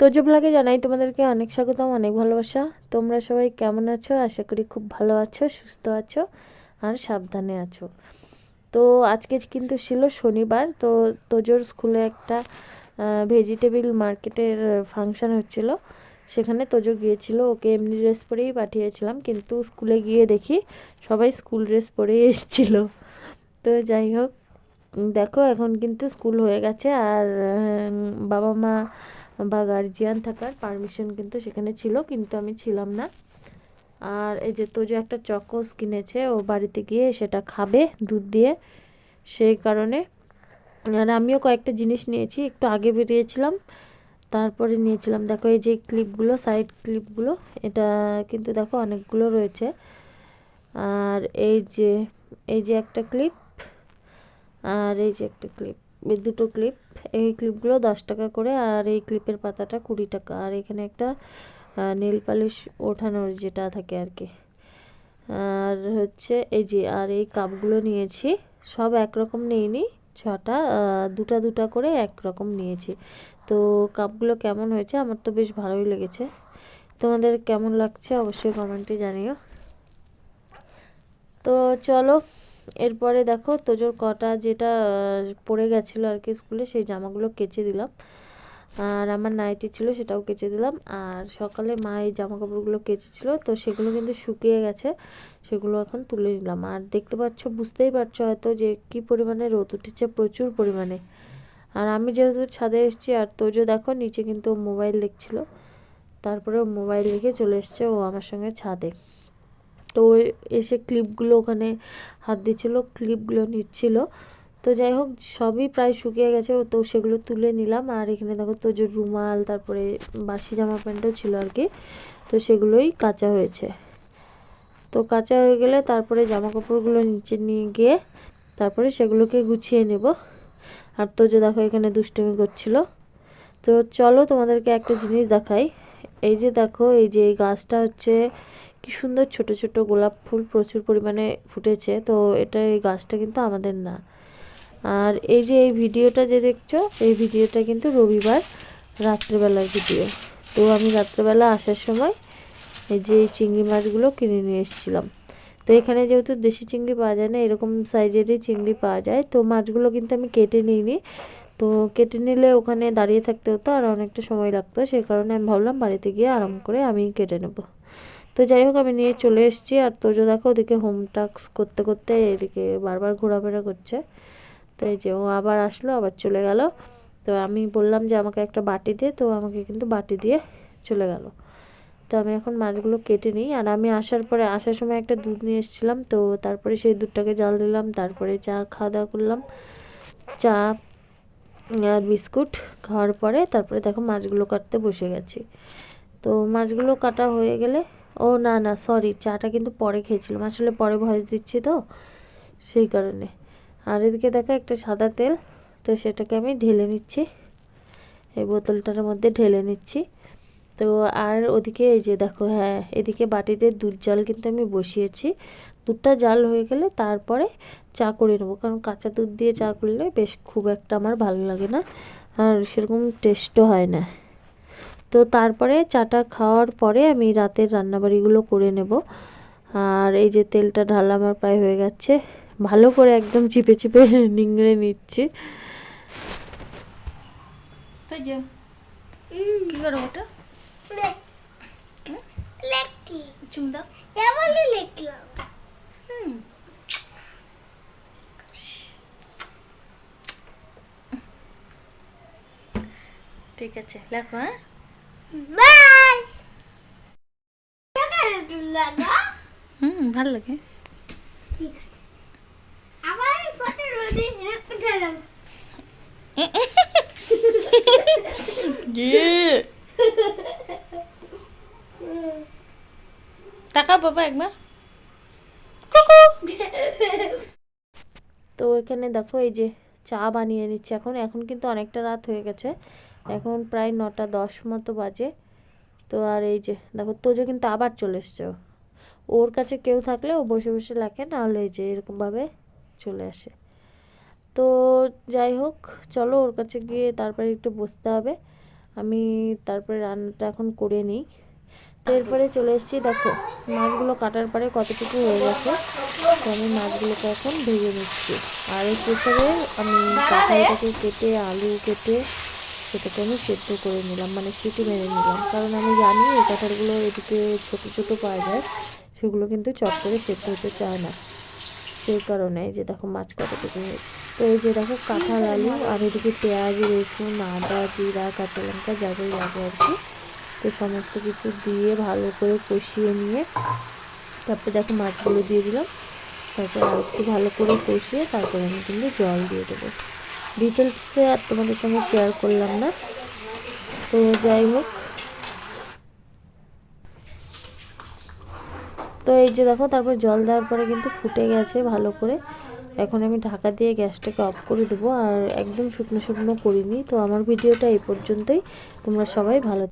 তোজো ব্লগে জানাই তোমাদেরকে অনেক স্বাগতম, অনেক ভালোবাসা। তোমরা সবাই কেমন আছো? আশা করি খুব ভালো আছো, সুস্থ আছো আর সাবধানে আছো। তো আজকে কিন্তু ছিল শনিবার, তো তোজোর স্কুলে একটা ভেজিটেবিল মার্কেটের ফাংশান হচ্ছিল। সেখানে তোজো গিয়েছিল, ওকে এমনি ড্রেস পরেই পাঠিয়েছিলাম, কিন্তু স্কুলে গিয়ে দেখি সবাই স্কুল ড্রেস পরেই এসেছিল। তো যাই হোক, দেখো এখন কিন্তু স্কুল হয়ে গেছে, আর বাবা মা বা গার্জিয়ান থাকার পারমিশন কিন্তু সেখানে ছিল, কিন্তু আমি ছিলাম না। আর এই যে তোজো একটা চকোস কিনেছে, ও বাড়িতে গিয়ে সেটা খাবে দুধ দিয়ে। সেই কারণে আর আমিও কয়েকটা জিনিস নিয়েছি, একটু আগে বেরিয়েছিলাম, তারপরে নিয়েছিলাম। দেখো এই যে ক্লিপগুলো সাইড ক্লিপগুলো এটা কিন্তু দেখো অনেকগুলো রয়েছে। আর এই যে এই যে একটা ক্লিপ আর এই যে একটা ক্লিপ দুটো ক্লিপ এই ক্লিপগুলো দশ টাকা করে আর এই ক্লিপের পাতাটা কুড়ি টাকা। আর এখানে একটা নেল পালিশ ওঠানোর যেটা থাকে আর কি। আর হচ্ছে এই যে, আর এই কাপগুলো নিয়েছি, সব একরকম নিইনি, ছটা দুটা দুটা করে একরকম নিয়েছি। তো কাপগুলো কেমন হয়েছে? আমার তো বেশ ভালোই লেগেছে। তোমাদের কেমন লাগছে অবশ্যই কমেন্টে জানিও। তো চলো এরপরে দেখো তোজোর কটা যেটা পড়ে গেছিল আর কি স্কুলে, সেই জামাগুলো কেচে দিলাম। আর আমার নাইটি ছিল সেটাও কেচে দিলাম। আর সকালে মা এই জামা কাপড়গুলো কেচেছিলো, তো সেগুলো কিন্তু শুকিয়ে গেছে, সেগুলো এখন তুলে নিলাম। আর দেখতে পাচ্ছ, বুঝতেই পারছ হয়তো যে কি পরিমাণে রোদ উঠেছে, প্রচুর পরিমাণে। আর আমি যেহেতু ছাদে এসেছি, আর তোজো দেখো নিচে কিন্তু মোবাইল দেখছিল তারপরে মোবাইল রেখে চলে এসছে ও আমার সঙ্গে ছাদে। তো এসে ক্লিপগুলো ওখানে হাত দিচ্ছিল ক্লিপগুলো নিচ্ছিল। তো যাই হোক, সবই প্রায় শুকিয়ে গেছে। তো সেগুলো তুলে নিলাম। আর এখানে দেখো তো যে রুমাল, তারপরে বাসি জামা প্যান্টও ছিল আর কি। তো সেগুলোই কাঁচা হয়েছে। তো কাঁচা হয়ে গেলে তারপরে জামা কাপড়গুলো নিচে নিয়ে গিয়ে তারপরে সেগুলোকে গুছিয়ে নেব। আর তো যে দেখো এখানে দুষ্টুমি করছিল। তো চলো তোমাদেরকে একটা জিনিস দেখাই। এই যে দেখো, এই যে গাছটা হচ্ছে কি সুন্দর ছোট ছোট গোলাপ ফুল প্রচুর পরিমাণে ফুটেছে। তো এটা এই গাছটা কিন্তু আমাদের না। আর এই যে এই ভিডিওটা যে দেখছ, এই ভিডিওটা কিন্তু রবিবার রাত্রেবেলার ভিডিও। তো আমি রাত্রেবেলা আসার সময় এই যে এই চিংড়ি মাছগুলো কিনে নিয়ে এসেছিলাম। তো এখানে যেহেতু দেশি চিংড়ি পাওয়া যায় না, এরকম সাইজেরই চিংড়ি পাওয়া যায়। তো মাছগুলো কিন্তু আমি কেটে নিইনি। তো কেটে নিলে ওখানে দাঁড়িয়ে থাকতে হতো আর অনেকটা সময় লাগতো। সেই কারণে আমি ভাবলাম বাড়িতে গিয়ে আরাম করে আমি কেটে নেব। তো যাই হোক, আমি নিয়ে চলে এসেছি। আর তোজো দেখো, ওদিকে হোম টাস্ক করতে করতে এদিকে বারবার ঘোরাফেরা করছে। তো এই যে ও আবার আসলো, আবার চলে গেল। তো আমি বললাম যে, আমাকে একটা বাটি দে। তো আমাকে কিন্তু বাটি দিয়ে চলে গেল। তো আমি এখন মাছগুলো কেটে নিই। আর আমি আসার পরে, আসার সময় একটা দুধ নিয়ে এসেছিলাম। তো তারপরে সেই দুধটাকে জল দিলাম। তারপরে চা খাওয়া দাওয়া করলাম। চা আর বিস্কুট খাওয়ার পরে, তারপরে দেখো মাছগুলো কাটতে বসে গেছি। তো মাছগুলো কাটা হয়ে গেলে ও না না সরি চাটা কিন্তু পরে খেয়েছিলাম। আসলে পরে ভয়েস দিচ্ছি তো, সেই কারণে। আর এদিকে দেখো একটা সাদা তেল, তো সেটাকে আমি ঢেলে নিচ্ছি। এই বোতলটার মধ্যে ঢেলে নিচ্ছি। তো আর ওদিকে এই যে দেখো হ্যাঁ এদিকে বাটিতে দুধ জল কিন্তু আমি বসিয়েছি। দুধটা জাল হয়ে গেলে তারপরে চা করে নেব, কারণ কাঁচা দুধ দিয়ে চা করলে বেশ খুব একটা আমার ভালো লাগে না। আর সেরকম টেস্টও হয় না। তো তারপরে চাটা খাওয়ার পরে আমি রাতের রান্নাবাড়িগুলো করে নেব। আর এই যে তেলটা ঢালা আমার প্রায় হয়ে গেছে। ভালো করে একদম চিপে চিপে নিংড়ে নিচ্ছি। তাই যে। কি করো ওটা লেখি চুম দাও এমনই লিখলাম হুম। ঠিক আছে লেখো হ্যাঁ? লাগে। টাকা বাবা একবার। তো এখানে দেখো এই যে চা বানিয়ে নিচ্ছে এখন। এখন কিন্তু অনেকটা রাত হয়ে গেছে। এখন প্রায় নটা দশ মতো বাজে। তো আর এই যে, দেখো তোজো কিন্তু আবার চলে এসছে। ওর কাছে কেউ থাকলে ও বসে বসে লেখে নাহলে এই যে এরকমভাবে চলে আসে। তো যাই হোক, চলো ওর কাছে গিয়ে তারপরে একটু বসতে হবে। আমি তারপরে রান্নাটা এখন করে নিই। তো এরপরে চলে এসেছি, দেখো মাছগুলো কাটার পরে কতটুকু হয়ে গেছে। তো আমি মাছগুলোকে এখন ভেজে নিচ্ছি। আর এই প্রেসারে আমি কাঁঠালটাকে কেটে, আলু কেটে সেটাকে আমি সেদ্ধ করে নিলাম মানে সিটি মেরে নিলাম। কারণ আমি জানি এই কাঁঠালগুলো এদিকে ছোটো ছোটো পাওয়া যায়, সেগুলো কিন্তু চট করে সেদ্ধ হতে চায় না। সেই কারণে যে দেখো মাছ কতটুকু তো এই যে দেখো কাঁঠাল, আলু আর এদিকে পেঁয়াজ, রসুন, আদা, জিরা, কাঁচা লঙ্কা, যা যা লাগে আর কি। তো সমস্ত কিছু দিয়ে ভালো করে কষিয়ে নিয়ে তারপরে দেখো মাছগুলো দিয়ে দিলাম। তারপর আর একটু ভালো করে কষিয়ে তারপরে আমি কিন্তু জল দিয়ে দেবো। ডিটেলসে আর তোমাদের সঙ্গে শেয়ার করলাম না। তো যাই হোক। তো এই যে দেখো, তারপর জল দেওয়ার পরে কিন্তু ফুটে গেছে ভালো করে। এখন আমি ঢাকা দিয়ে গ্যাসটাকে অফ করে দেবো। আর একদম শুকনো শুকনো করিনি। তো আমার ভিডিওটা এই পর্যন্তই। তোমরা সবাই ভালো